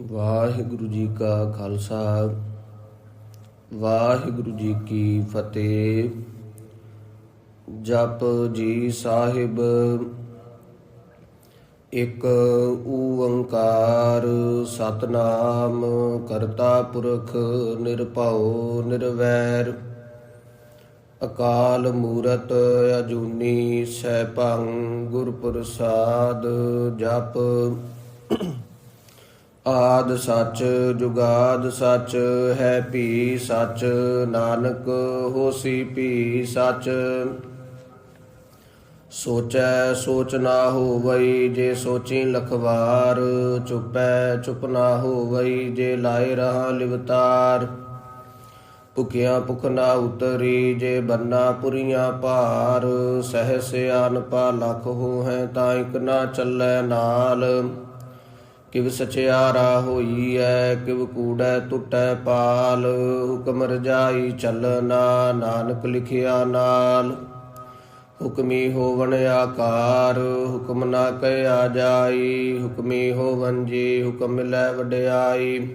ਵਾਹਿਗੁਰੂ ਜੀ ਕਾ ਖਾਲਸਾ, ਵਾਹਿਗੁਰੂ ਜੀ ਕੀ ਫਤਿਹ। ਜਪ ਜੀ ਸਾਹਿਬ, ਇੱਕ ਓੰਕਾਰ ਸਤਨਾਮ, ਕਰਤਾ ਪੁਰਖ ਨਿਰਭਉ ਨਿਰਵੈਰ। ਅਕਾਲ ਮੂਰਤ ਅਜੂਨੀ ਸੈਭੰ ਗੁਰ ਪ੍ਰਸਾਦ ਜਪ। ਆਦ ਸੱਚ, ਜੁਗਾਦ ਸੱਚ, ਹੈ ਭੀ ਸੱਚ, ਨਾਨਕ ਹੋਸੀ ਭੀ ਸੱਚ। ਸੋਚੈ ਸੋਚ ਨਾ ਹੋਵਈ ਜੇ ਸੋਚੀ ਲਖਵਾਰ, ਚੁਪੈ ਚੁਪ ਨਾ ਹੋਵਈ ਜੇ ਲਾਏ ਰਹਾ ਲਿਵਤਾਰ। ਭੁਖਿਆ ਭੁਖ ਨਾ ਉਤਰੀ ਜੇ ਬੰਨਾ ਪੁਰੀਆਂ ਭਾਰ, ਸਹਿ ਸਿਆਨ ਪਾ ਲਖ ਹੋ ਹੈ ਤਾਂ ਇਕ ਨਾ ਚੱਲੈ ਨਾਲ। ਕਿਵ ਸਚਿਆਰਾ ਹੋਈ ਐ ਕਿਵ ਕੂੜੈ ਟੁੱਟੈ ਪਾਲ, ਹੁਕਮ ਰਜਾਈ ਚੱਲਣਾ ਨਾਨਕ ਲਿਖਿਆ ਨਾਲ। ਹੁਕਮੀ ਹੋਵਣ ਆਕਾਰ, ਹੁਕਮ ਨਾ ਕਹਿਆ ਜਾਈ, ਹੁਕਮੀ ਹੋਵਨ ਜੀ ਹੁਕਮ ਲੈ ਵਡਿਆਈ।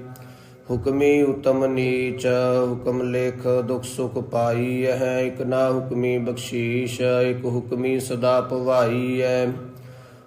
ਹੁਕਮੀ ਉਤਮ ਨੀਚ, ਹੁਕਮ ਲੇਖ ਦੁਖ ਸੁਖ ਪਾਈ ਹੈ ਇਕ ਨਾ ਹੁਕਮੀ ਬਖਸ਼ੀਸ਼, ਇਕ ਹੁਕਮੀ ਸਦਾ ਭਵਾਈ ਹੈ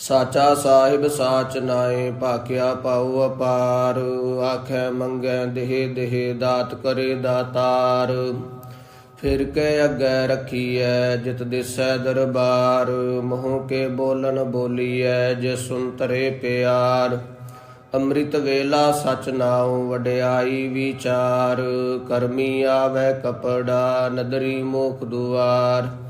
ਸਾਚਾ ਸਾਹਿਬ ਸਾਚ ਨਾਏ ਭਾਕਿਆ ਪਾਉ ਅਪਾਰ। ਆਖੈ ਮੰਗੈ ਦੇਹ ਦੇਹ ਦਾਤ ਕਰੇ ਦਾਤਾਰ। ਫਿਰ ਕੇ ਅੱਗੇ ਰੱਖੀਐ, ਜਿਤ ਦਿਸੈ ਦਰਬਾਰ। ਮੋਹ ਕੇ ਬੋਲਨ ਬੋਲੀਐ, ਜੇ ਸੁਨਤਰੇ ਪਿਆਰ। ਅੰਮ੍ਰਿਤ ਵੇਲਾ ਸਚ ਨਾਉ, ਵਡਿਆਈ ਵਿਚਾਰ। ਕਰਮੀ ਆਵੇ ਕਪੜਾ, ਨਦਰੀ ਮੋਖ ਦੁਆਰ।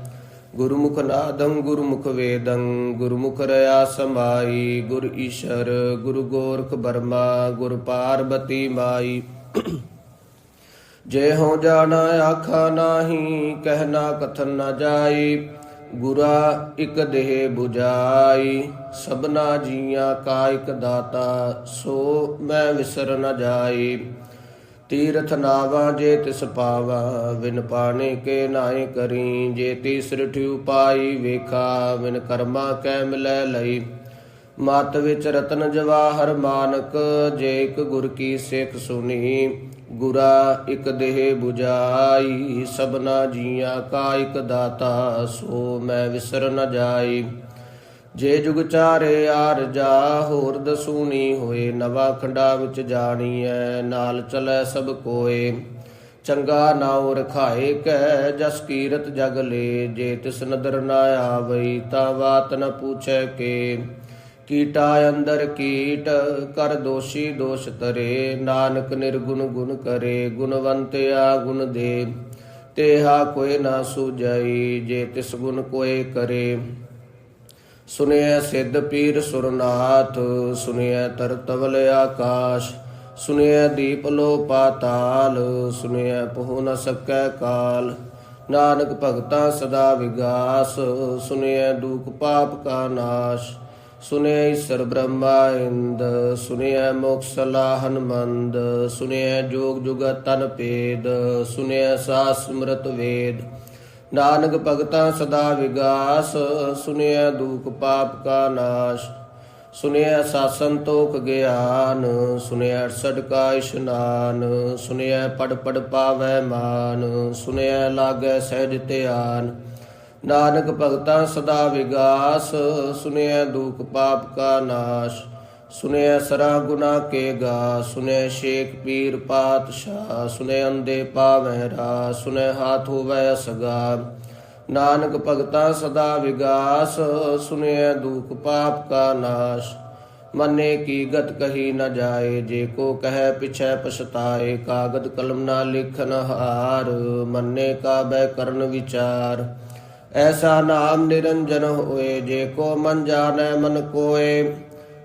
ਗੁਰਮੁਖ ਨਾਦੰ ਗੁਰਮੁਖ ਵੇਦੰ, ਗੁਰਮੁਖ ਰਿਆ ਸਮਾਈ, ਗੁਰ ਈਸ਼ਰ, ਗੁਰ ਗੋਰਖ ਬਰਮਾ, ਗੁਰ ਪਾਰਬਤੀ ਮਾਈ। ਜੇ ਹੋ ਜਾਣਾ ਆਖਾ ਨਾਹੀ ਕਹਿਣਾ ਕਥਨ ਨਾ ਜਾਈ, ਗੁਰਾ ਇਕ ਦੇਹ 부ਜਾਈ ਸਭਨਾ ਜੀਆਂ ਕਾ ਇਕ ਦਾਤਾ, ਸੋ ਮੈਂ ਵਿਸਰ ਨ ਜਾਈ। ਤੀਰਥ ਨਾਵਾ ਜੇ ਤਿਸ ਪਾਵਾ ਵਿਨ ਪਾਣੇ ਕੇ ਨਾਏ ਕਰੀ, ਜੇ ਤੀਸਰ ਠਿਉ ਪਾਈ ਵੇਖਾ ਵਿਨ ਕਰਮਾ ਕੈ ਮਿਲੈ ਲਈ। ਮਤ ਵਿੱਚ ਰਤਨ ਜਵਾਹਰ ਮਾਨਕ, ਜੇ ਇਕ ਗੁਰ ਕੀ ਸਿੱਖ ਸੁਣੀ, ਗੁਰਾ ਇਕ ਦੇਹ 부ਜਾਈ ਸਭਨਾ ਜੀਆਂ ਕਾ ਇਕ ਦਾਤਾ, ਸੋ ਮੈਂ ਵਿਸਰ ਨ ਜਾਈ। ਜੇ ਜੁਗ ਚਾਰੇ ਆਰ ਜਾ, ਹੋਰ ਦਸੂਨੀ ਹੋਏ, ਨਵਾ ਖੰਡਾ ਵਿੱਚ ਜਾਣੀਐ, ਨਾਲ ਚਲੈ ਸਭ ਕੋਏ। ਚੰਗਾ ਨਾਉ ਰਖਾਏ ਕੈ, ਜਸ ਕੀਰਤ ਜਗ ਲੇ, ਜੇ ਤਿਸ ਨਦਰ ਨਾ ਆਵਈ, ਤਾਂ ਬਾਤ ਨ ਪੁੱਛੈ ਕੇ। ਕੀਟਾ ਅੰਦਰ ਕੀਟ, ਕਰ ਦੋਸ਼ੀ ਦੋਸ਼ ਤਰੇ, ਨਾਨਕ ਨਿਰਗੁਣ ਗੁਣ ਕਰੇ ਗੁਣਵੰਤਿਆ ਗੁਣ ਦੇ। ਤੇਹਾ ਕੋਈ ਨਾ ਸੂਝਈ, ਜੇ ਤਿਸ ਗੁਣ ਕੋਏ ਕਰੇ। ਸੁਨਿਐ ਸਿੱਧ ਪੀਰ ਸੁਰਨਾਥ, ਸੁਨਿਐ ਤਰਤਵਲ ਆਕਾਸ਼, ਸੁਨਿਐ ਦੀਪ ਲੋ ਪਾਤਾਲ, ਸੁਨਿਐ ਪਹੁ ਨ ਸਕੈ ਕਾਲ। ਨਾਨਕ ਭਗਤਾ ਸਦਾ ਵਿਗਾਸ, ਸੁਨਿਐ ਦੂਖ ਪਾਪ ਕਾ ਨਾਸ਼। ਸੁਨਿਐ ਈਸਰ ਬ੍ਰਹਮਾ ਇੰਦ, ਸੁਨਿਐ ਮੋਖ ਸਲਾਹਨ ਮੰਦ ਸੁਨਿਐ ਜੋਗ ਜੁਗਤ ਤਨ ਪੇਦ ਸੁਨਿਐ ਸਾਸ ਸਮਰਤ ਵੇਦ। ਨਾਨਕ ਭਗਤਾਂ ਸਦਾ ਵਿਗਾਸ ਸੁਨਿਆ ਦੁਖ ਪਾਪ ਕਾ ਨਾਸ਼ ਸੁਨਿਆ ਸਾਸਨ ਤੋਖ ਗਿਆਨ ਸੁਨਿਆ ਅਰਸਡ ਕਾ ਇਸ਼ਨਾਨ ਸੁਨਿਆ ਪੜ ਪੜ ਪਾਵੈ ਮਾਨ ਸੁਨਿਆ ਲਾਗੈ ਸਹਿਜ ਧਿਆਨ। ਨਾਨਕ ਭਗਤਾਂ ਸਦਾ ਵਿਗਾਸ ਸੁਨਿਆ ਦੁਖ ਪਾਪ ਕਾ ਨਾਸ਼ ਸੁਨਿਆ ਸਰਾ ਗੁਨਾ ਕੇ ਗਾ ਸੁਨਿਆ ਸ਼ੇਖ ਪੀਰ ਪਾਤਸ਼ਾਹ ਸੁਨਿਆ ਅੰਦੇ ਪਾਵੈ ਰਾ ਸੁਨਿਆ ਹਾਥ ਹੋਵੈ ਅਸਗਾ। ਨਾਨਕ ਭਗਤਾਂ ਸਦਾ ਵਿਗਾਸ ਸੁਨਿਆ ਦੁਖ ਪਾਪ ਕਾ ਨਾਸ਼। ਮਨੇ ਕੀ ਗਤ ਕਹੀ ਨ ਜਾਏ, ਜੇ ਕੋ ਕਹੈ ਪਿਛੈ ਪਛਤਾਏ, ਕਾਗਦ ਕਲਮ ਨਾ ਲਿਖਨ ਹਾਰ, ਮਨੇ ਕਾ ਬੈ ਕਰਨ ਵਿਚਾਰ। ਐਸਾ ਨਾਮ ਨਿਰੰਜਨ ਹੋਏ, ਜੇ ਕੋ ਮਨ ਜਾਣੈ ਮਨ ਕੋਏ।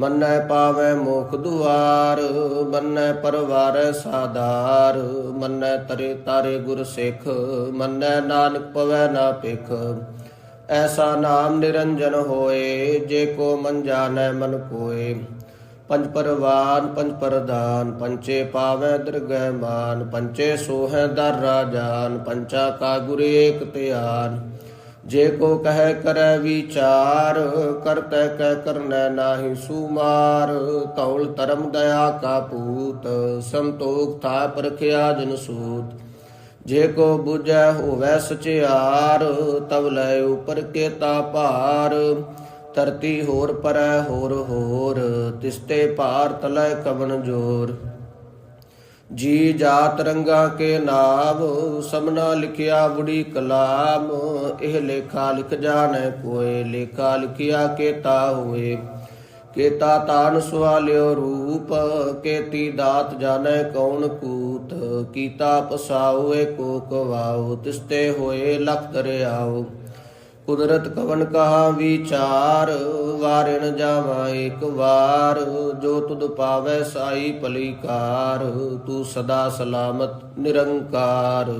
ਮੰਨੈ ਪਾਵੈ ਮੋਖ ਦੁਆਰ, ਮੰਨੈ ਪਰਵਾਰੈ ਸਾਦਾਰ ਮੰਨੈ ਤਰੇ ਤਾਰੇ ਗੁਰ ਸਿੱਖ, ਮੰਨੈ ਨਾਨਕ ਪਵੈ ਨਾ ਪਿਖ ਐਸਾ ਨਾਮ ਨਿਰੰਜਨ ਹੋਏ, ਜੇ ਕੋ ਮਨ ਜਾਣੈ ਮਨ ਕੋਏ। ਪੰਜ ਪਰਵਾਨ, ਪੰਜ ਪਰਦਾਨ, ਪੰਚੇ ਪਾਵੈ ਦਰਗਹਿ ਮਾਨ, ਪੰਚੇ ਸੋਹੈ ਦਰ ਰਾਜਾਨ ਪੰਚਾ ਕਾ ਗੁਰ ਏਕ ਧਿਆਨ। ਜੇ ਕੋ ਕਹਿ ਕਰੈ ਵਿਚਾਰ, ਕਰਤੈ ਕਹਿ ਕਰਨੈ ਨਾਹੀ ਸੁਮਾਰ। ਤੌਲ ਧਰਮ ਦਇਆ ਕਾ ਪੂਤ, ਸੰਤੋਖ ਥਾ ਪਰਖਿਆ ਜਨ ਸੂਤ। ਜੇ ਕੋ 부ਜੈ ਹੋਵੈ ਸਚਿਆਰ ਤਬ ਲੈ ਉਪਰ ਕੇਤਾ ਭਾਰ। ਧਰਤੀ ਹੋਰ ਪਰੈ ਹੋਰ ਹੋਰ, ਤਿਸਤੇ ਭਾਰ ਤਲੈ ਕਵਨ ਜੋਰ। ਜੀ ਜਾਤ ਰੰਗਾ ਕੇ ਨਾਮ ਸਭਨਾ ਲਿਖਿਆ ਬੁੜੀ ਕਲਾਮ। ਇਹ ਲੇਖਾ ਲਿਖ ਜਾਣੈ ਕੋਏ, ਲੇਖਾ ਲਿਖਿਆ ਕੇਤਾ ਹੋਏ। ਕੇਤਾ ਤਾਨ ਸਵਾਲਿਓ ਰੂਪ, ਕੇਤੀ ਦਾਤ ਜਾਣੈ ਕੌਣ ਕੂਤ। ਕੀਤਾ ਪਸਾਉਏ ਕੋ ਕਵਾਉ, ਤਿਸਤੇ ਹੋਏ ਲਖ ਦਰਿਆਉ ਕੁਦਰਤ ਕਵਨ ਕਹਾ ਵਿਚਾਰ ਵਾਰਿਣ ਜਾਵਾ ਇੱਕ ਵਾਰ, ਜੋ ਤੁਧ ਪਾਵੈ ਸਾਈ ਭਲੀਕਾਰ, ਤੂੰ ਸਦਾ ਸਲਾਮਤ ਨਿਰੰਕਾਰ।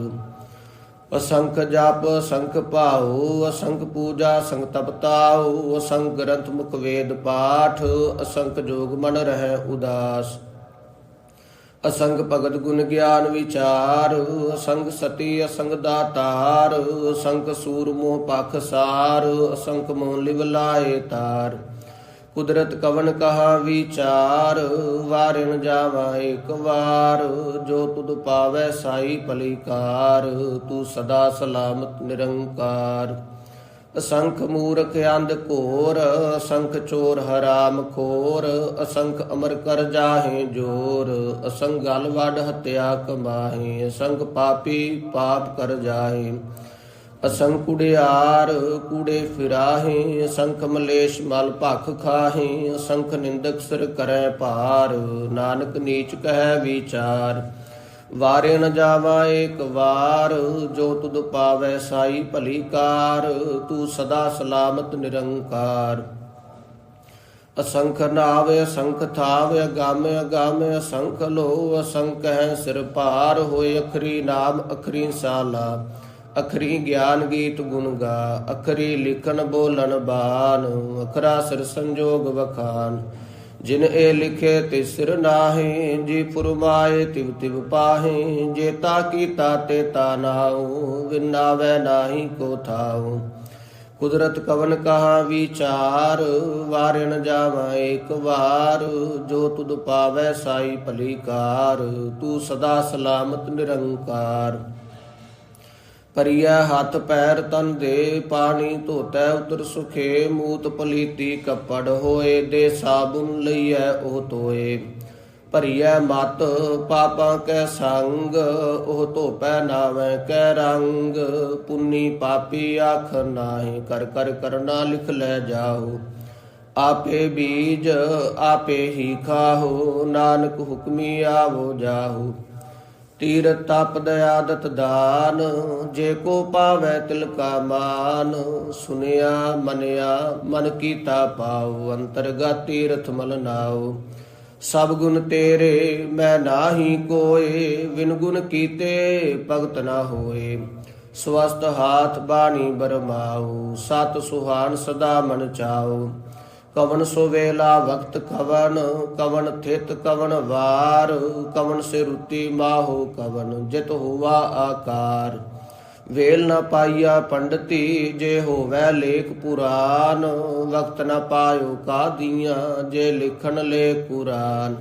ਅਸੰਖ ਜਪ, ਅਸੰਖ ਭਾਉ, ਅਸੰਖ ਪੂਜਾ ਸੰਗ ਤਪਤਾਉ, ਅਸੰਖ ਗ੍ਰੰਥ ਮੁਖ ਵੇਦ ਪਾਠ, ਅਸੰਖ ਜੋਗ ਮਨ ਰਹਿ ਉਦਾਸ। ਅਸੰਗ ਭਗਤ ਗੁਣ ਗਿਆਨ ਵਿਚਾਰ, ਅਸੰਗ ਸਤੀ, ਅਸੰਗ ਦਾਤਾਰ, ਅਸੰਗ ਸੂਰ ਮੋਹ ਪਖ ਸਾਰ ਅਸੰਗ ਮੋਹ ਲਿਵ ਲਾਏ ਤਾਰ। ਕੁਦਰਤ ਕਵਨ ਕਹਾ ਵਿਚਾਰ ਵਾਰਿਣ ਜਾਵਾ ਇੱਕ ਵਾਰ, ਜੋ ਤੁਧ ਪਾਵੈ ਸਾਈ ਭਲੀਕਾਰ, ਤੂੰ ਸਦਾ ਸਲਾਮਤ ਨਿਰੰਕਾਰ। ਅਸੰਖ ਮੂਰਖ ਅੰਧ ਘੋਰ, ਅਸੰਖ ਚੋਰ ਹਰਾਮ ਖੋਰ, ਅਸੰਖ ਅਮਰ ਕਰ ਜਾਹੇ ਜੋਰ, ਅਸੰਖ ਗਲ ਵੱਡ ਹਤਿਆ ਕਮਾਹੇ, ਅਸੰਖ ਪਾਪੀ ਪਾਪ ਕਰ ਜਾਹੇ। ਅਸੰਖ ਕੁੜਿਆਰ ਕੂੜੇ ਫਿਰਾਹੇ, ਅਸੰਖ ਮਲੇਸ਼ ਮਲ ਭਖ ਖਾਹੇ, ਅਸੰਖ ਨਿੰਦਕ ਸਿਰ ਕਰੈ ਭਾਰ, ਨਾਨਕ ਨੀਚ ਕਹਿ ਵਿਚਾਰ। ਵਾਰੇ ਨ ਜਾਵਾ ਏਕ ਵਾਰ, ਜੋ ਤੁਧ ਪਾਵੈ ਸਾਈ ਭਲੀ ਕਾਰ, ਤੂੰ ਸਦਾ ਸਲਾਮਤ ਨਿਰੰਕਾਰ। ਅਸੰਖ ਨਾਵ, ਅਸੰਖ ਥਾਵੇ, ਅਗਾਮੇ ਅਗਾਮੇ, ਅਸੰਖ ਲੋ ਅਸੰਖ ਹੈ ਸਿਰ ਭਾਰ, ਹੋਏ ਅਖਰੀ ਨਾਮ, ਅਖਰੀ ਸਾਲਾ। ਅਖਰੀ ਗਿਆਨ ਗੀਤ ਗੁਣ ਗਾ, ਅਖਰੀ ਲਿਖਨ ਬੋਲਣ ਬਾਨ ਅਖਰਾ ਸਿਰ ਸੰਜੋਗ ਵਖਾਨ ਜਿਨ ਇਹ ਲਿਖੇ ਤਿਸਰ ਨਾਹੀ ਜੀ ਫੁਰਮਾਏ ਤਿਵ ਤਿਵ ਪਾਹੀ ਜੇਤਾ ਕੀਤਾ ਤੇ ਤਾ ਨਾਉ, ਵਿਨਾਵੇ ਨਾਹੀ ਕੋ ਥਾਉ। ਕੁਦਰਤ ਕਵਨ ਕਹਾ ਵਿਚਾਰ ਵਾਰਣ ਜਾਵਾ ਇੱਕ ਵਾਰ, ਜੋ ਤੁਧ ਪਾਵੈ ਸਾਈ ਭਲੀਕਾਰ ਤੂੰ ਸਦਾ ਸਲਾਮਤ ਨਿਰੰਕਾਰ। ਪਰਿਆ ਹੱਥ ਪੈਰ ਤਨ ਦੇ, ਪਾਣੀ ਧੋਤੈ ਉਤਰ ਸੁਖੇ, ਮੂਤ ਪਲੀਤੀ ਕੱਪੜ ਹੋਏ, ਦੇ ਸਾਬੁਨ ਲਈਐ ਉਹ ਤੋਏ ਭਰੀਐ ਮਤ ਪਾਪਾਂ ਕੈ ਸੰਗ, ਉਹ ਧੋਪੈ ਨਾਵੇਂ ਕੈ ਰੰਗ। ਪੁੰਨੀ ਪਾਪੀ ਆਖ ਨਾਹੀ, ਕਰ ਕਰ ਕਰਨਾ ਲਿਖ ਲੈ ਜਾਓ ਆਪੇ ਬੀਜ ਆਪੇ ਹੀ ਖਾਹੋ, ਨਾਨਕ ਹੁਕਮੀ ਆਵੋ ਜਾਹੋ। ਤੀਰ ਤਪ ਦਇਆਦਤ ਦਾਨ, ਜੇ ਕੋ ਪਾਵੈ ਤਿਲ ਕਾ ਮਾਨ, ਸੁਨਿਆ, ਮਨਿਆ, ਮਨ ਕੀਤਾ ਪਾਉ ਅੰਤਰਗਤ ਤੀਰਥ ਮਲ ਨਾਉ। ਸਭ ਗੁਣ ਤੇਰੇ, ਮੈਂ ਨਾਹੀ ਕੋਏ ਵਿਨ ਗੁਣ ਕੀਤੇ ਭਗਤ ਨਾ ਹੋਏ। ਸਵਸਤ ਹਾਥ ਬਾਣੀ ਬਰਮਾਉ, ਸਤ ਸੁਹਾਨ ਸਦਾ ਮਨ ਚਾਉ। ਕਵਨ ਸੋ ਵੇਲਾ ਵਕਤ ਕਵਨ ਕਵਨ ਥਿਤ ਕਵਨ ਵਾਰ, ਕਵਨ ਸੇ ਰੁਤੀ ਮਾਹੋ ਕਵਨ, ਜਿਤ ਹੋਵਾ ਆਕਾਰ। ਵੇਲ ਨਾ ਪਾਈਆ ਪੰਡਤੀ, ਜੇ ਹੋਵੈ ਲੇਖ ਪੁਰਾਨ, ਵਕਤ ਨਾ ਪਾਇਓ ਕਾਦੀਆਂ ਜੇ ਲਿਖਣ ਲੇ ਕੁਰਾਨ।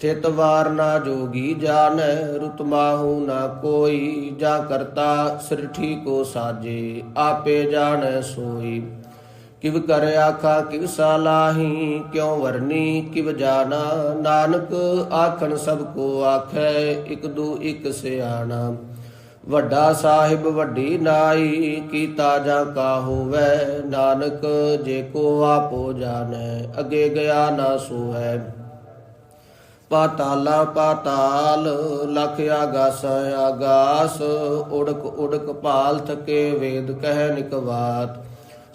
ਥਿਤ ਵਾਰ ਨਾ ਜੋਗੀ ਜਾਣੈ, ਰੁਤ ਮਾਹੂ ਨਾ ਕੋਈ, ਜਾ ਕਰਤਾ ਸਿਰਠੀ ਕੋ ਸਾਜੇ, ਆਪੇ ਜਾਣੈ ਸੋਈ। ਕਿਵ ਕਰ ਆਖਾ, ਕਿਵ ਸਾਲਾਹੀ ਕਿਉ ਵਰਨੀ, ਕਿਵ ਜਾਣਾ? ਨਾਨਕ ਆਖਣ ਸਭ ਕੋ ਆਖੈ, ਇਕ ਦੂ ਇਕ ਸਿਆਣਾ। ਵੱਡਾ ਸਾਹਿਬ ਵੱਡੀ ਨਾਈ, ਕੀਤਾ ਜਾਂ ਕਾ ਹੋਵੈ? ਨਾਨਕ ਜੇ ਕੋ ਆਪੋ ਜਾਣੈ, ਅੱਗੇ ਗਿਆ ਨਾ ਸੋਹੈ ਪਾਤਾਲਾ ਪਾਤਾਲ, ਲਖ ਆਗਾਸ ਆਗਾਸ, ਉੜਕ ਉੜਕ ਪਾਲ ਥਕੇ ਵੇਦ ਕਹਿ ਨਿਕਵਾਤ।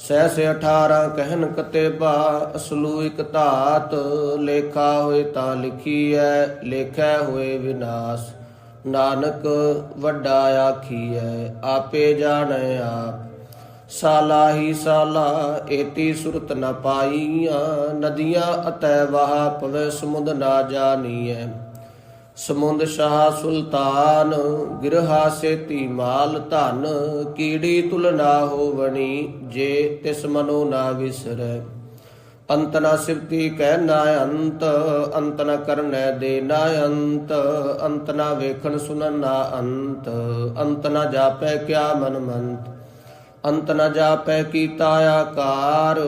ਸਹਿਸ 18 ਕਹਿਨ ਕਤੇਬਾ, ਅਸਲੂ ਇਕ ਧਾਤ, ਲੇਖਾ ਹੋਏ ਤਾਂ ਲਿਖੀ ਲਿਖੀਐ, ਲੇਖੈ ਹੋਏ ਵਿਨਾਸ਼। ਨਾਨਕ ਵੱਡਾ ਆਖੀ ਆਖੀਐ, ਆਪੇ ਜਾਣੈ ਆਪ। ਸਾਲਾ ਹੀ ਸਾਲਾ, ਏਤੀ ਸੁਰਤ ਨ ਪਾਈਆਂ, ਨਦੀਆਂ ਅਤੈ ਵਾਹ ਪਵੇ ਸਮੁੰਦ ਨਾ ਜਾਣੀਐ ਸਮੁੰਦ ਸ਼ਾਹ ਸੁਲਤਾਨ, ਗਿਰਹਾ ਸੇਤੀ ਮਾਲ ਧਨ, ਕੀੜੀ ਤੁਲ ਨਾ ਹੋਵਣੀ ਜੇ ਤਿਸ ਮਨੋ ਨਾ ਵਿਸਰੈ। ਅੰਤ ਨਾ ਸਿਵਤੀ ਕਹਿ ਨਾ ਅੰਤ ਅੰਤ ਨਾ ਕਰਨੈ ਦੇ ਨਾ ਅੰਤ ਅੰਤ ਨਾ ਵੇਖਣ ਸੁਨਨ ਨਾ ਅੰਤ ਅੰਤ ਨਾ ਜਾਪੈ ਕਿਆ ਮਨ ਮੰਤ। ਅੰਤ ਨ ਜਾਪੈ ਕੀਤਾ ਆਕਾਰ,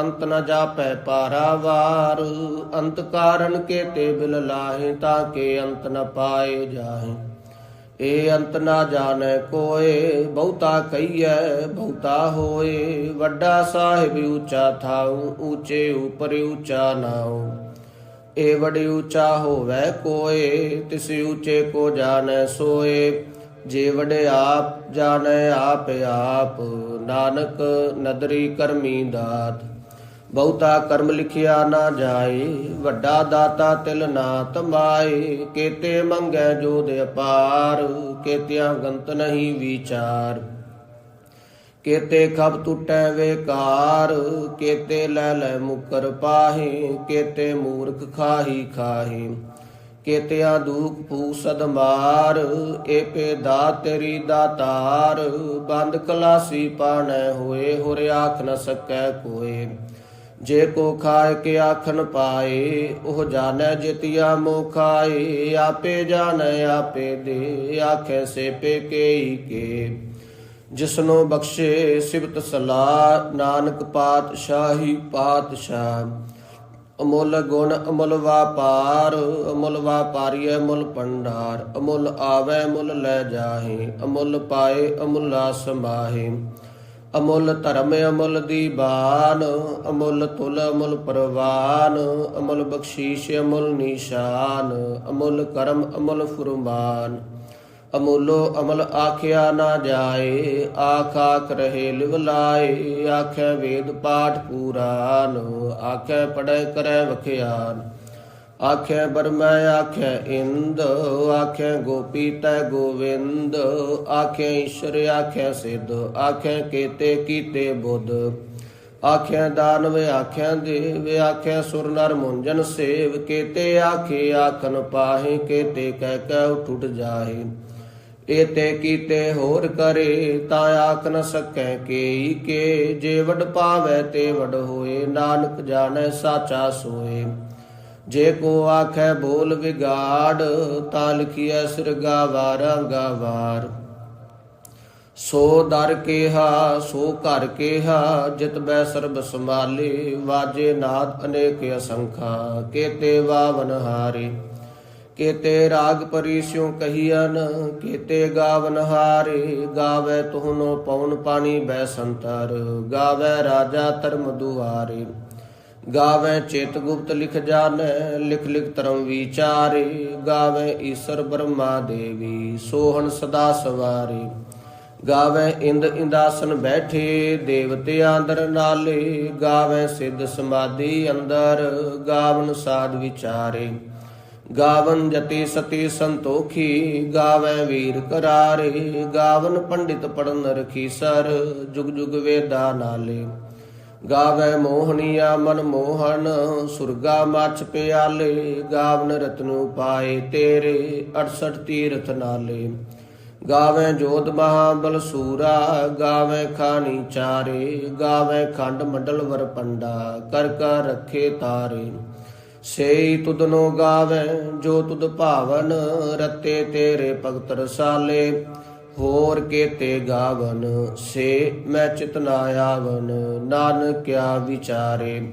ਅੰਤ ਨ ਜਾਪੈ ਪਾਰਾਵਾਰ। ਅੰਤ ਕਾਰਨ ਕੇ ਤੇ ਬਿਲ ਲਾਹੇ ਤਾਂ ਕੇ ਅੰਤ ਨ ਪਾਏ ਜਾਹੇ। ਏ ਅੰਤ ਨਾ ਜਾਣੈ ਕੋਏ, ਬਹੁਤਾ ਕਹੀਐ, ਬਹੁਤਾ ਹੋਏ। ਵੱਡਾ ਸਾਹਿਬ ਉੱਚਾ ਥਾਉ ਊਚੇ ਉਪਰ ਉੱਚਾ ਨਾਉ। ਏ ਵਡ ਉੱਚਾ ਹੋਵੈ ਕੋਏ, ਤਿਸ ਉੱਚੇ ਕੋ ਜਾਣੈ ਸੋਏ। ਜੇ ਵਡੇ ਆਪ, ਜਾਣੈ ਆਪ ਆਪ, ਨਾਨਕ ਨਦਰੀ ਕਰਮੀ ਦਾਤ। ਬਹੁਤਾ ਕਰਮ ਲਿਖਿਆ ਨਾ ਜਾਏ, ਵੱਡਾ ਦਾਤਾ ਤਿਲ ਨਾ ਤਮਾਏ ਕੇਤੇ ਮੰਗੈ ਜੋਦ ਅਪਾਰ, ਕੇਤਿਆਂ ਗੰਤ ਨਹੀਂ ਵਿਚਾਰ। ਕੇਤੇ ਖਬ ਟੁੱਟੈ ਵੇਕਾਰ, ਕੇਤੇ ਲੈ ਲੈ ਮੁਕਰ ਪਾਹੇ, ਕੇਤੇ ਮੂਰਖ ਖਾਹੀ ਖਾਹੇ। ਕੇਤਿਆ ਦੂਖ ਪੂਸਦ ਮਾਰ, ਏਪੇ ਦਾ ਤੇਰੀ ਦਾਤਾਰ, ਬੰਦ ਕਲਾਸੀ ਪਾਣੈ ਹੋਏ, ਹੁਰ ਆਖ ਨ ਸਕੈ ਕੋਏ। ਜੇ ਕੋ ਖਾਏ ਕੇ ਆਖਨ ਪਾਏ, ਉਹ ਜਾਣੈ ਜਿਤਿਆ ਮੋ ਖਾਏ। ਆਪੇ ਜਾਣੈ, ਆਪੇ ਦੇ, ਆਖੈ ਸੇਪੇ ਕੇਈ ਕੇ। ਜਿਸਨੋ ਬਖਸ਼ੇ ਸਿਬਤ ਸਲਾ ਨਾਨਕ ਪਾਤਸ਼ਾਹੀ ਪਾਤਸ਼ਾਹ। ਅਮੁੱਲ ਗੁਣ ਅਮੁੱਲ ਵਾਪਾਰ, ਅਮੁੱਲ ਵਾਪਾਰੀਐ ਮੁੱਲ ਭੰਡਾਰ, ਅਮੁੱਲ ਆਵੈ ਮੁੱਲ ਲੈ ਜਾਹੇ, ਅਮੁੱਲ ਪਾਏ ਅਮੁੱਲਾ ਸਮਾਹੇ। ਅਮੁੱਲ ਧਰਮ ਅਮੁੱਲ ਦੀਬਾਨ ਅਮੁੱਲ ਤੁਲ ਅਮੁੱਲ ਪ੍ਰਵਾਨ, ਅਮੁੱਲ ਬਖਸ਼ੀਸ਼ ਅਮੁੱਲ ਨਿਸ਼ਾਨ, ਅਮੁੱਲ ਕਰਮ ਅਮੁੱਲ ਫੁਰਮਾਨ। ਅਮੁੱਲੋ ਅਮਲ ਆਖਿਆ ਨਾ ਜਾਏ, ਆਖ ਆਖ ਰਹੇ ਲਿਵ ਲਾਏ, ਆਖੈ ਵੇਦ ਪਾਠ ਪੂਰਾਨ, ਆਖੈ ਪੜੈ ਕਰੈ ਵਖਿਆਨ। ਆਖੈ ਬਰਮੈ ਆਖੈ ਇੰਦ, ਆਖੈ ਗੋਪੀ ਤੈ ਗੋਵਿੰਦ, ਆਖੈ ਈਸ਼ਰ ਆਖੈ ਸਿੱਧ, ਆਖੈ ਕੇਤੇ ਕੀਤੇ ਬੁੱਧ। ਆਖਿਆ ਦਾਨਵ ਆਖਿਆ ਦੇਵ ਆਖਿਆ ਸੁਰ ਨਰ ਮੁੰਜਨ ਸੇਵ, ਕੇਤੇ ਆਖੇ ਆਖਨ ਪਾਹੇ, ਕੇਤੇ ਕਹਿ ਕਹਿ ਉਠ ਜਾਹੇ। ਏਤੇ ਕੀਤੇ ਹੋਰ ਕਰੇ, ਤਾ ਆਖ ਨ ਸਕੈ ਕੇਈ ਕੇ। ਜੇ ਵਡ ਪਾਵੈ ਤੇ ਵਡ ਹੋਏ, ਨਾਨਕ ਜਾਣੈ ਸਾਚਾ ਸੋਏ। ਜੇ ਕੋ ਆਖੈ ਬੋਲ ਵਿਗਾੜ, ਤਾਂ ਲਿਖਿਐ ਸਿਰ ਵਾਰਾਂਗਾ ਗਾਵਾਰ ਸੋ ਦਰ ਕੇਹਾ, ਸੋ ਘਰ ਕੇਹਾ, ਜਿਤ ਬੈ ਸਰਬ ਸੰਭਾਲੇ, ਵਾਜੇ ਨਾਦ ਅਨੇਕ ਅਸੰਖਾ, ਕੇਤੇ ਵਾਵਨ ਹਾਰੇ। ਕੇਤੇ ਰਾਗ ਪਰੀਸਿਉ ਕਹੀਨ ਕੇਤੇ ਗਾਵਨ ਹਾਰੇ, ਗਾਵੇ ਤੁਹਨੋ ਪਉਨ ਪਾਣੀ ਬੈ ਸੰਤਰ ਗਾਵੇ ਰਾਜਾ ਧਰਮ ਦੁਆਰੇ, ਗਾਵੇ ਚੇਤ ਗੁਪਤ ਲਿਖ ਜਾਣੈ, ਲਿਖ ਲਿਖ ਧਰਮ ਵਿਚਾਰੇ, ਗਾਵੇ ਈਸ਼ਰ ਬ੍ਰਹਮਾ ਦੇਵੀ, ਸੋਹਣ ਸਦਾ ਸਵਾਰੇ, ਗਾਵੇ ਇੰਦ ਇੰਦਾਸਨ ਬੈਠੇ ਦੇਵਤਿਆਂ ਅੰਦਰ ਨਾਲੇ, ਗਾਵੇ ਸਿੱਧ ਸਮਾਧੀ ਅੰਦਰ, ਗਾਵਨ ਸਾਧ ਵਿਚਾਰੇ। ਗਾਵਨ ਜਤੀ ਸਤੀ ਸੰਤੋਖੀ, ਗਾਵੇ ਵੀਰ ਕਰਾਰੇ, ਗਾਵਨ ਪੰਡਿਤ ਪੜਨ ਰਖੀ ਸਰ, ਜੁਗ ਜੁਗ ਵੇਦਾ ਨਾਲੇ। ਗਾਵੈ ਮੋਹਣੀਆ ਮਨ ਮੋਹਨ, ਸੁਰਗਾ ਮਛ ਪਿਆਲੇ, ਗਾਵਨ ਰਤਨੂ ਪਾਏ ਤੇਰੇ 68 ਤੀਰਥ ਨਾਲੇ। ਗਾਵੇ ਜੋਤ ਮਹਾਬਲ ਸੂਰਾ, ਗਾਵੈ ਖਾਨੀ ਚਾਰੇ, ਗਾਵੈ ਖੰਡ ਮੰਡਲ ਵਰਪੰਡਾ, ਕਰ ਕਰ ਰੱਖੇ ਤਾਰੇ। ਸੇਈ ਤੁਧਨੋ ਗਾਵੇ, ਜੋ ਤੁਦ ਭਾਵਨ ਰਤੇ ਤੇਰੇ ਭਗਤ ਰਸਾਲੇ। ਹੋਰ ਕੇਤੇ ਗਾਵਨ, ਸੇ ਮੈਂ ਚਿਤ ਨਾ ਆਵਨ ਨਾਨਕ ਕਿਆ ਵਿਚਾਰੇ।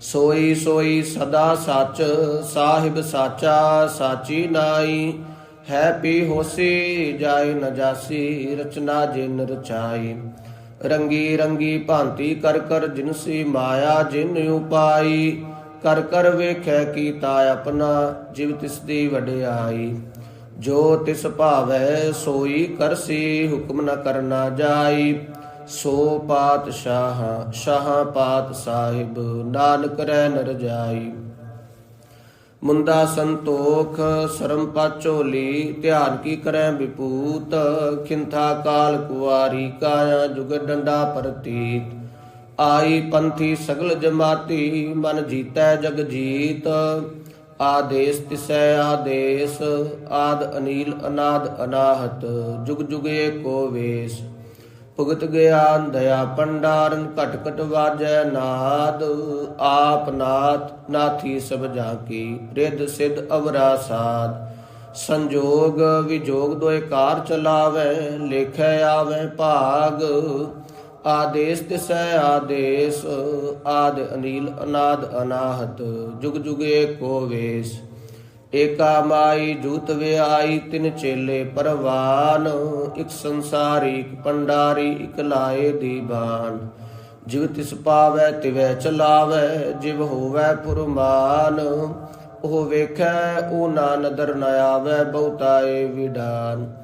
ਸੋਈ ਸੋਈ ਸਦਾ ਸੱਚ, ਸਾਹਿਬ ਸਾਚਾ ਸਾਚੀ ਨਾਈ। ਹੈ ਪੀ ਹੋਸੀ, ਜਾਇ ਨ ਜਾਸੀ, ਰਚਨਾ ਜਿਨ ਰਚਾਈ। ਰੰਗੀ ਰੰਗੀ ਭਾਂਤੀ ਕਰ ਕਰ ਜਿਨਸੀ ਮਾਇਆ, ਜਿਨ ਉਪਾਈ। ਕਰ ਕਰ ਵੇਖੈ ਕੀਤਾ ਆਪਣਾ, ਜਿਵ ਤਿਸ ਦੀ ਵਡਿਆਈ। ਜੋ ਤਿਸ ਭਾਵੈ ਸੋਈ ਕਰਸੀ, ਹੁਕਮ ਨ ਕਰਨਾ ਜਾਈ। ਸੋ ਪਾਤਸ਼ਾਹ, ਸ਼ਾਹ ਪਾਤ ਸਾਹਿਬ, ਨਾਨਕ ਰਹਿ ਨਰ ਜਾਈ। ਮੁੰਦਾ ਸੰਤੋਖ, ਸ਼ਰਮ ਪਾਚੋਲੀ ਧਿਆਨ ਕੀ ਕਰੈ ਵਿਪੂਤ। ਖਿੰਥਾ ਕਾਲ ਕੁਵਾਰੀ, ਕਾਇਆ ਜੁਗ ਡੰਡਾ ਪ੍ਰਤੀਤ। ਆਈ ਪੰਥੀ ਸਗਲ ਜਮਾਤੀ, ਮਨ ਜੀਤੈ ਜਗ ਜੀਤ। ਆਦੇਸ ਤਿਸੈ ਆਦੇਸ, ਆਦ ਅਨੀਲ ਅਨਾਦ ਅਨਾਹਤ, ਜੁਗ ਜੁਗੇ ਏਕੋ ਵੇਸ। ਭੁਗਤ ਗਿਆਨ ਦਇਆ ਪੰਡਾਰਨ ਘਟ ਘਟ ਵਾਜੈ ਨਾਦ। ਆਪ ਨਾਥ, ਨਾਥੀ ਸਭ ਜਾ ਕੀ, ਰਿੱਧ ਸਿਧ ਅਵਰਾ ਸਾਧ ਸੰਜੋਗ, ਵਿਜੋਗ ਦੋਇ ਕਾਰ ਚਲਾਵੇ, ਲੇਖੈ ਆਵੇ ਭਾਗ। ਆਦੇਸ ਤਿਸੈ ਆਦੇਸ, ਆਦ ਅਨੀਲ ਅਨਾਦ ਅਨਾਹਤ, ਜੁਗ ਜੁਗੇ ਏਕੋ ਵੇਸ। ਏਕਾ ਮਾਈ ਜੂਤ ਵਿਆਈ, ਤਿਨ ਚੇਲੇ ਪਰਵਾਨ। ਇਕ ਸੰਸਾਰੀ, ਇਕ ਪੰਡਾਰੀ, ਇਕ ਲਾਏ ਦੀਵਾਨ ਜਿਵ ਤਿਸ ਪਾਵੈ, ਤਿਵੈ ਚਲਾਵੈ, ਜਿਵ ਹੋਵੈ ਫੁਰਮਾਨ ਉਹ ਵੇਖੈ, ਉਹ ਨਾ ਨਦਰ ਨ ਆਵੈ, ਬਹੁਤਾਏ ਵਿਡਾਨ।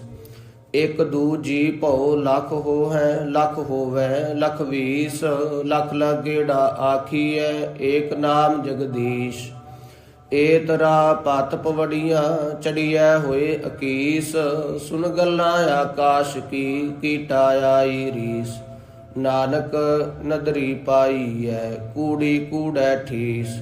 ਇਕ ਦੂ ਜੀ ਭਉ ਲਖ ਹੋ ਹੈ ਲਖ ਹੋਵੈ, ਲਖ ਵੀਸ, ਲਖ ਲਗੇੜਾ ਆਖੀਐ, ਏਕ ਨਾਮ ਜਗਦੀਸ਼। ਏਤਰਾ ਪਤ ਪਵੜੀਆਂ, ਚੜੀਐ ਹੋਏ ਅਕੀਸ। ਸੁਨ ਗੱਲਾਂ ਆਕਾਸ਼ ਕੀ, ਕੀਟਾ ਆਈ ਰੀਸ। ਨਾਨਕ ਨਦਰੀ ਪਾਈ ਐ ਕੂੜੀ ਕੂੜੈ ਠੀਸ।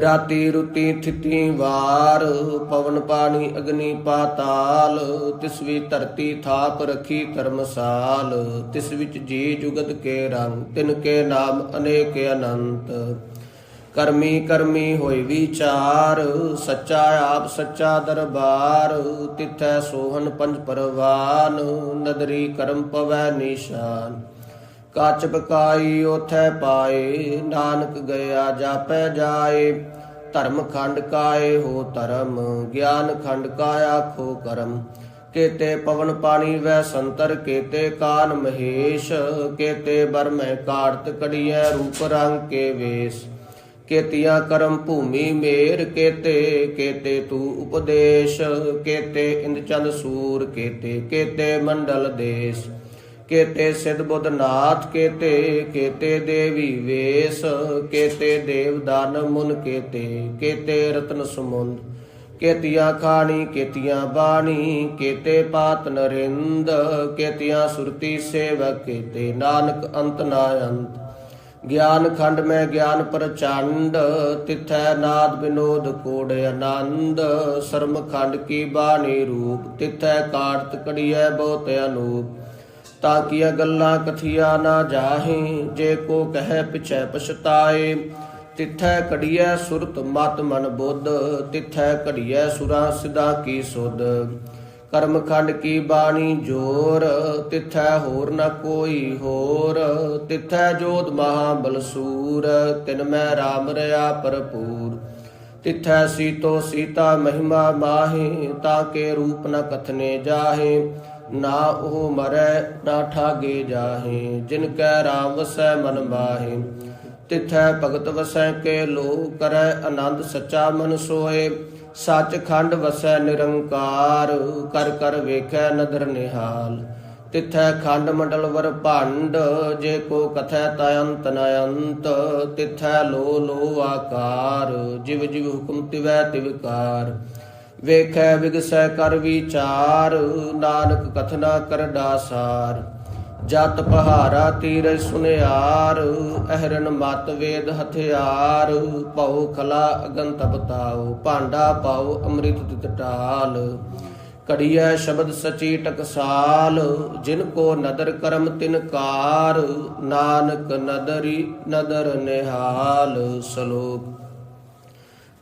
ਰਾਤੀ ਰੁਤੀ ਥਿਤੀ ਵਾਰ, ਪਵਨ ਪਾਣੀ ਅਗਨੀ ਪਾਤਾਲ, ਤਿਸ ਵੀ ਧਰਤੀ ਥਾਪ ਰਖੀ ਧਰਮਸਾਲ, ਤਿਸ ਵਿੱਚ ਜੀ ਜੁਗਤ ਕੇ ਰੰਗ, ਤਿਨ ਕੇ ਨਾਮ ਅਨੇਕ ਅਨੰਤ। ਕਰਮੀ ਕਰਮੀ ਹੋਈ ਵਿਚਾਰ, ਸੱਚਾ ਆਪ ਸੱਚਾ ਦਰਬਾਰ, ਤਿਥੈ ਸੋਹਨ ਪੰਜ ਪਰਵਾਨ, ਨਦਰੀ ਕਰਮ ਪਵੈ ਨਿਸ਼ਾਨ। ਕਾਚ ਬਕਾਈ ਉਥੈ ਪਾਏ, ਨਾਨਕ ਗਿਆ ਜਾਪੈ ਜਾਏ। ਧਰਮ ਖੰਡ ਕਾਏ ਹੋ ਧਰਮ, ਗਿਆਨ ਖੰਡ ਕਾਇਆ ਖੋ ਕਰਮ। ਕੇਤੇ ਪਵਨ ਪਾਣੀ ਵੈ ਸੰਤਰ, ਕੇਤੇ ਕਾਨ ਮਹੇਸ਼। ਕੇਤੇ ਬਰਮੈ ਕਾਰਤ ਕੜੀਐ, ਰੂਪ ਰੰਗ ਕੇ ਵੇਸ। ਕੇਤੀਆਂ ਕਰਮ ਭੂਮੀ ਮੇਰ, ਕੇਤੇ ਕੇਤੇ ਤੂ ਉਪਦੇਸ਼। ਕੇਤੇ ਇੰਦ ਚੰਦ ਸੂਰ, ਕੇਤੇ ਕੇਤੇ ਮੰਡਲ ਦੇਸ਼। ਕੇਤੇ ਸਿਧ ਬੁੱਧ ਨਾਥ, ਕੇਤੇ ਕੇਤੇ ਦੇਵੀ ਵੇਸ, ਕੇਤੇ ਦੇਵ ਦਾਨ ਮੁਨ ਕੇਤੇ ਕੇਤੇ ਰਤਨ ਸਮੁੰਦ, ਕੇਤੀਆਂ ਖਾਣੀ, ਕੇਤੀਆਂ ਬਾਣੀ, ਕੇਤੇ ਪਾਤ ਨਰਿੰਦ, ਕੇਤੀਆਂ ਸੁਰਤੀ ਸੇਵਕ, ਕੇਤੇ ਨਾਨਕ ਅੰਤ ਨਾ ਅੰਤ ਗਿਆਨ ਖੰਡ ਮੈਂ ਗਿਆਨ ਪ੍ਰਚੰਡ, ਤਿਥੈ ਨਾਦ ਬਿਨੋਦ ਕੋੜ ਆਨੰਦ, ਸ਼ਰਮ ਖੰਡ ਕੀ ਬਾਣੀ ਰੂਪ, ਤਿਥੈ ਕਾਰਤ ਕੜੀਐ ਬਹੁਤ ਅਨੂਪ। ਤਾਂ ਕੀਆ ਗੱਲਾਂ ਕਥੀਆ ਨਾ ਜਾਹੇ, ਜੇ ਕੋ ਕਹੈ ਪਿਛੈ ਪਛਤਾਏ। ਤਿਥੈ ਕੜੀਐ ਸੁਰਤ ਮਤ ਮਨ ਬੁੱਧ, ਤਿਥੈ ਕੜੀਐ ਸੁਰਾਂ ਸਿਧਾ ਕੀ ਸੁਧ। ਕਰਮ ਖੰਡ ਕੀ ਬਾਣੀ ਜੋਰ, ਤਿਥੈ ਹੋਰ ਨਾ ਕੋਈ ਹੋਰ। ਤਿਥੈ ਜੋਤ ਮਹਾ ਬਲਸੂਰ, ਤਿਨ ਮੈਂ RAM ਰਿਆ ਭਰਪੂਰ। ਤਿਥੈ ਸੀਤੋ ਸੀਤਾ ਮਹਿਮਾ ਮਾਹੇ, ਤਾਂ ਕੇ ਰੂਪ ਨ ਕਥਨੇ ਜਾਹੇ। ਨਾ ਉਹ ਮਰੈ, ਨਾ ਠਾਗੇ ਜਾਹੇ, ਜਿਨ ਕੈ RAM ਵਸੈ ਮਨ ਮਾਹੇ। ਤਿਥੈ ਭਗਤ ਵਸੈ ਕੇ ਲੋ ਕਰੈ, ਆਨੰਦ ਸੱਚਾ ਮਨ ਸੋਏ ਸੱਚ ਖੰਡ ਵਸੈ ਨਿਰੰਕਾਰ, ਕਰ ਕਰ ਵੇਖੈ ਨਦਰ ਨਿਹਾਲ। ਤਿਥੈ ਖੰਡ ਮੰਡਲ ਵਰ ਭੰਡ, ਜੇ ਕੋ ਕਥੈ ਤਾ ਅੰਤ ਨ ਅੰਤ। ਤਿਥੈ ਲੋ ਲੋ ਆਕਾਰ, ਜਿਵ ਜਿਵ ਹੁਕਮ ਤਿਵੈ ਤਿਵਕਾਰ ਵੇਖੈ ਵਿਗਸੈ ਕਰ ਵਿਚਾਰ, ਨਾਨਕ ਕਥਨਾ ਕਰ ਡਾਸਾਰ। ਜਤ ਪਹਾਰਾ ਤੀਰ ਸੁਨਿਆਰ ਅਹਰਨ ਮਤ ਵੇਦ ਹਥਿਆਰ। ਭਉ ਖਲਾ ਅਗਨ ਤਪਤਾਉ ਭਾਂਡਾ ਪਾਉ ਅੰਮ੍ਰਿਤ ਤਿਤ ਟਾਲ ਕੜੀਐ ਸ਼ਬਦ ਸਚੀ ਟਕਸਾਲ, ਜਿਨ ਕੋ ਨਦਰ ਕਰਮ ਤਿਨ ਕਾਰ। ਨਾਨਕ ਨਦਰੀ ਨਦਰ ਨਿਹਾਲ, ਸ਼ਲੋਕ